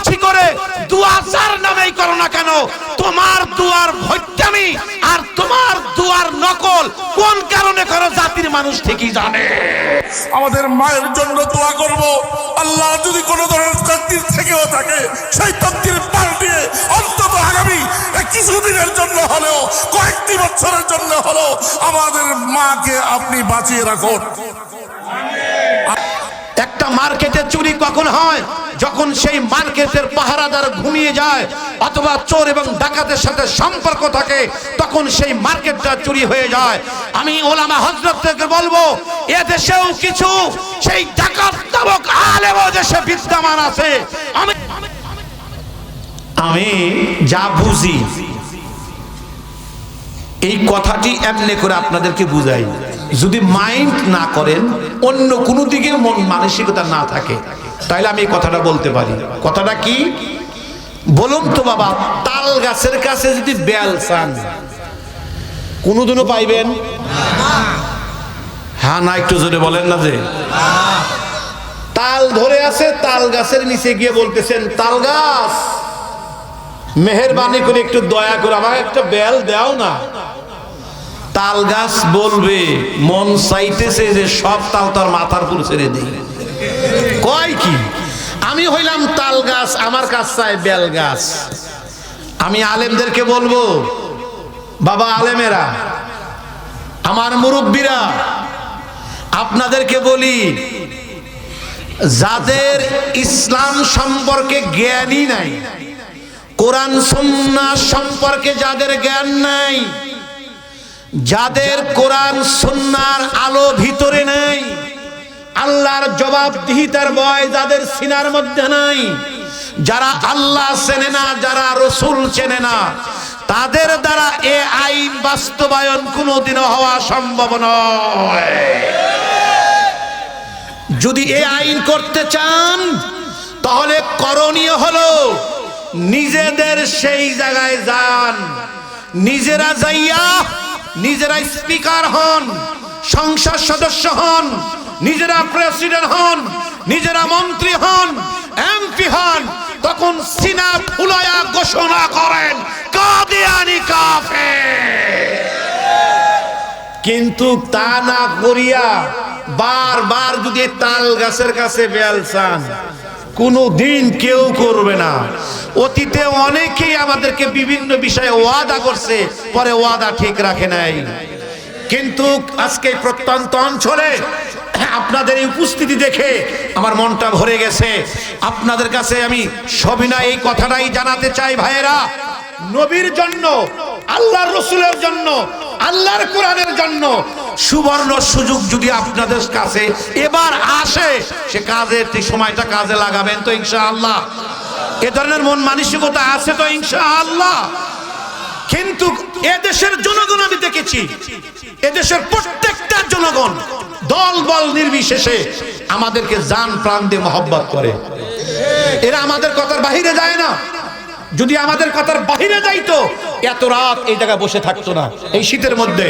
চাপলুচি করে দুয়া যার নামেই করো না কেন? তোমার দুয়ার ভৈত্যামি আর তোমার দুয়ার নকল কোন কারণে করো জাতির মানুষ ঠিকই জানে? আমাদের মায়ের জন্য দোয়া করব। আল্লাহ যদি কোনো ধরনের তকদির থেকেও থাকে, সেই তকদির পাল্টিয়ে অন্তত আগামী কিছুদিনের জন্য হলেও, কয়েকটি বছরের জন্য হলেও আমাদের মাকে আপনি বাঁচিয়ে রাখুন। মার্কেটে চুরি কখন হয়? যখন সেই মার্কেটের পাহারাদার ঘুমিয়ে যায় অথবা চোর এবং ডাকাতের সাথে সম্পর্ক থাকে, তখন সেই মার্কেটটা চুরি হয়ে যায়। আমি ওলামা হজরত থেকে বলব এ দেশেও কিছু সেই ডাকাত নামক আলেম দেশে বিদ্যমান আছে। আমি আমি যা বুঝি, এই কথাটি এমনি করে আপনাদেরকে বুঝাই। যদি মাইন্ড না করেন, অন্য কোনো দিকে মন মানসিকতা না থাকে তাহলে আমি এই কথাটা বলতে পারি। কথাটা কি? বলুন তো বাবা, তাল গাছের কাছে যদি বেল চান, কোনোদিনও পাইবেন? হ্যাঁ না, একটু জোরে বলেন না যে। তাল ধরে আছে, তাল গাছের নিচে গিয়ে বলতেছেন, তাল গাছ, মেহরবানি করে একটু দয়া করে আমাকে একটা বেল দাও না। তাল গাছ বলবে, মন চাইতেছে যে সব তাল তার মাথার উপর ছেড়ে দিই। কয় কি? আমি হইলাম তাল গাছ আমার কাছ চাই বেল গাছ। আমি আলেমদেরকে বলব, বাবা আলেমেরা, আমার মুরব্বীরা, আপনাদেরকে বলি, যাদের ইসলাম সম্পর্কে জ্ঞানই নাই, কোরআন সন্না সম্পর্কে যাদের জ্ঞান নাই যাদের কোরআন সন্ন্যার আলো ভিতরে নাই, আল্লাহর জবাবদিহিতার বয় যাদের সিনার মধ্যে নাই, যারা আল্লাহ চেনে না, যারা রসুল চেনে না, তাদের দ্বারা এ আইন বাস্তবায়ন কোনোদিনও হওয়া সম্ভব নয়। যদি এ আইন করতে চান, তাহলে করণীয় হলো নিজেদের সেই জায়গায় যান, নিজেরা যাইয়া নিজেরা স্পিকার হন, সংসদ সদস্য হন, নিজেরা প্রেসিডেন্ট হন, নিজেরা মন্ত্রী হন, এমপি হন, তখন সিনা ফুলায়া ঘোষণা করেন, কাদিয়ানি কাফে কিন্তু তা না করিয়া বারবার যদি তাল গাছের কাছে বেল চান কোনো দিন কেউ করবে না। অতীতে অনেকেই আমাদেরকে বিভিন্ন বিষয়ে ওয়াদা করছে, পরে ওয়াদা ঠিক রাখে নাই। কিন্তু আজকে প্রত্যন্ত অঞ্চলে আপনাদের এই উপস্থিতি দেখে আমার মনটা ভরে গেছে। আপনাদের কাছে আমি সবিনা এই কথাটাই জানাতে চাই ভাইয়েরা। নবীর জন্য, আল্লাহর রসুলের জন্য আল্লাহর কোরআনের জন্য। সুবর্ণ সুযোগ যদি আপনাদের কাছে এবার আসে, সে কাজের সময়টা কাজে লাগাবেন তো ইনশাআল্লাহ। এ ধরনের মন মানসিকতা আছে তো ইনশাআল্লাহ। কিন্তু এদেশের জনগণ আমি দেখেছি, এদেশের প্রত্যেকটা জনগণ দল বল নির্বিশেষে আমাদেরকে জান প্রাণ দিয়ে মহব্বত করে। এরা আমাদের কথার বাহিরে যায় না। যদি আমাদের কথার বাহিরে যাইতো, এত রাত এই জায়গায় বসে থাকতো না, এই শীতের মধ্যে।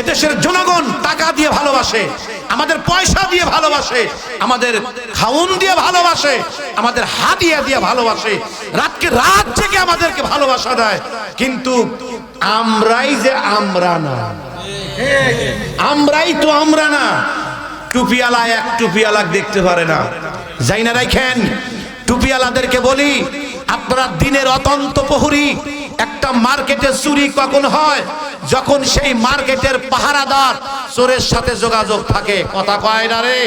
এদেশের জনগণ টাকা দিয়ে ভালোবাসে, আমাদের পয়সা দিয়ে ভালোবাসে, আমাদের খাউন দিয়ে ভালোবাসে, আমাদের হাতিয়া দিয়ে ভালোবাসে, রাতকে রাত থেকে আমাদেরকে ভালোবাসা দেয়। কিন্তু আমরাই যে আমরা না, আমরাই তো আমরা না টুপিয়ালা এক টুপিয়ালা দেখতে পারে না। যাই না রাখেন টুপিয়ালাদেরকে বলি আপনারা দিনের অতন্ত প্রহরী একটা মার্কেটে চুরি কখন হয়? যখন সেই মার্কেটের পাহারাদার চোরের সাথে যোগাযোগ থাকে, কথা কয় না রে?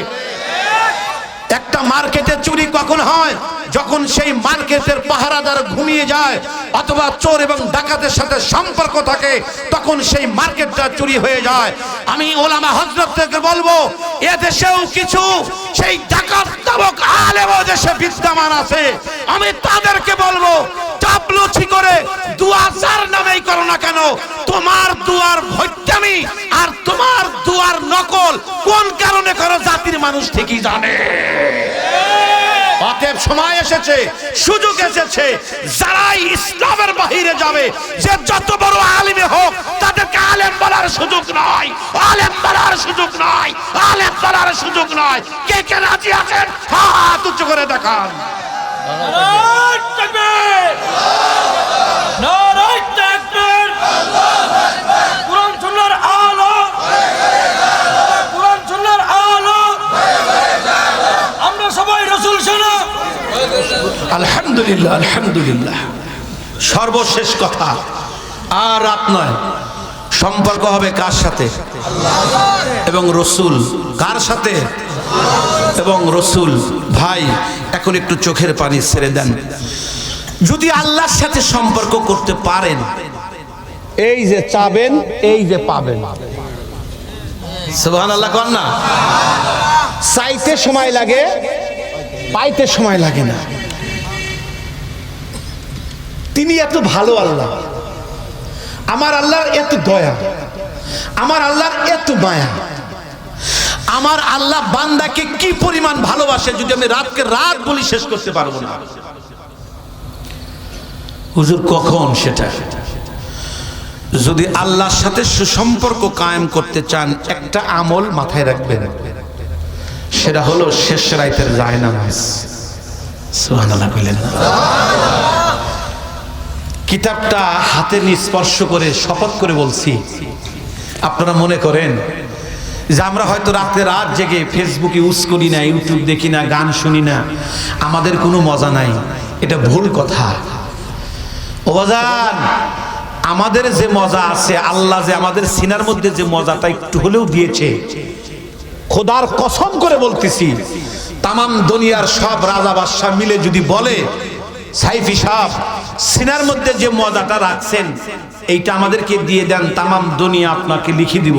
একটা মার্কেটে চুরি কখন হয়? যখন সেই মার্কেটের পাহারাদার ঘুমিয়ে যায় অথবা চোর এবং ডাকাতের সাথে সম্পর্ক থাকে, তখন সেই মার্কেটটা চুরি হয়ে যায়। আমি ওলামা হজরত থেকে বলব এ দেশেও কিছু সেই ডাকাত নামক আলেম দেশে বিদ্যমান আছে। আমি তাদেরকে বলব, চাপলুচি করে দুয়া যার নামেই করো না কেন, তোমার দুয়ার ভৈত্যামি আর তোমার দুয়ার নকল কোন কারণে করো জাতির মানুষ ঠিকই জানে। অতএব সময় এসেছে, সুযোগ এসেছে, যারাই ইসলামের বাহিরে যাবে, যে যত বড় আলিমে হোক, তাদেরকে আলেম বলার সুযোগ নয় আলেম বলার সুযোগ নয় আলেম বলার সুযোগ নয় কে কে রাজি আছেন? হাত উঁচু করে দেখান। আলহামদুলিল্লাহ আলহামদুলিল্লাহ। সর্বশেষ কথা আর রাত নয় সম্পর্ক হবে কার সাথে? এবং রসুল কার সাথে? এবং রসুল ভাই এখন একটু চোখের পানি ছেড়ে দেন। যদি আল্লাহর সাথে সম্পর্ক করতে পারেন এই যে চাবেন এই যে পাবেন। সুবহান আল্লাহ কর না? চাইতে সময় লাগে পাইতে সময় লাগে না। তিনি এত ভালো আল্লাহ। আমার আল্লাহর এত দয়া। আমার আল্লাহর এত মায়া। আমার আল্লাহ বান্দাকে কি পরিমাণ ভালোবাসে যদি আমি রাতকে রাত বলি শেষ করতে পারব না? হুজুর, কখন সেটা? যদি আল্লাহর সাথে সুসম্পর্ক কায়েম করতে চান, একটা আমল মাথায় রাখবেন। সেটা হলো শেষ রাইতের যায় নামাজ সুবহানাল্লাহ কইলেন? কিতাবটা হাতে নিয়ে স্পর্শ করে, শপথ করে বলছি, আপনারা মনে করেন যে আমরা হয়তো রাতে রাত জেগে ফেসবুকে ইউজ করি না ইউটিউব দেখি না, গান শুনি না, আমাদের কোনো মজা নাই। এটা ভুল কথা। ওবাজান আমাদের যে মজা আছে, আল্লাহ যে আমাদের সিনার মধ্যে যে মজাটা একটু হলেও দিয়েছে, খোদার কসম করে বলতেছি, তামাম দুনিয়ার সব রাজা বাদশাহ মিলে যদি বলে, সাইফি সাহ সিনার মধ্যে যে মজাটা রাখছেন, এইটা আমাদেরকে দিয়ে দেন, তামাম দুনিয়া আপনাকে লিখে দিব।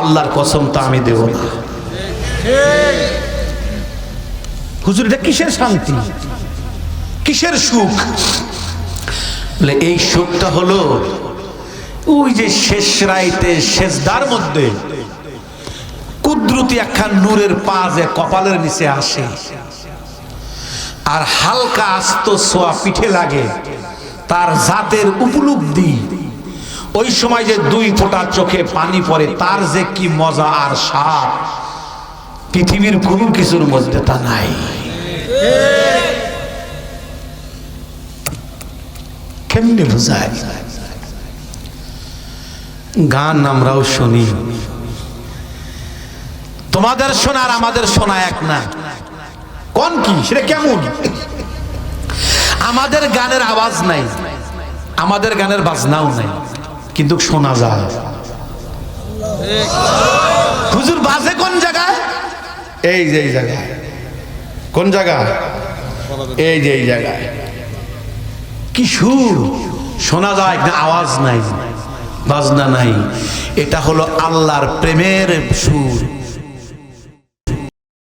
আল্লাহর কসম, তা আমি দেব না। হুজুর, এটা কিসের শান্তি? কিসের সুখ? বলে, এই সুখটা হলো ওই যে শেষ রাইতে, শেষদার মধ্যে কুদরতি একখান নূরের পা যে কপালের নিচে আসে। আর হালকা আস্ত সোয়া পিঠে লাগে। তার জাতের উপলব্ধি। ওই সময় যে দুই ফোঁটা চোখে পানি পড়ে, তার যে কি মজা আর স্বাদ, পৃথিবীর কোনো কিছুর মধ্যে তা নাই। কেমনে বোঝায়? গান আমরাও শুনি। তোমাদের শোনা আর আমাদের শোনা এক না। কোন কি? সেটা কেমন? আমাদের গানের আওয়াজ নাই, আমাদের গানের বাজনাও নাই, কিন্তু শোনা যায়। হুজুর, বাজে কোন জায়গায়? এই যে, এই জায়গায়। কোন জায়গায়? এই যে, এই জায়গায়। কি সুর? শোনা যায় না আওয়াজ নাই, বাজনা নাই। এটা হলো আল্লাহর প্রেমের সুর।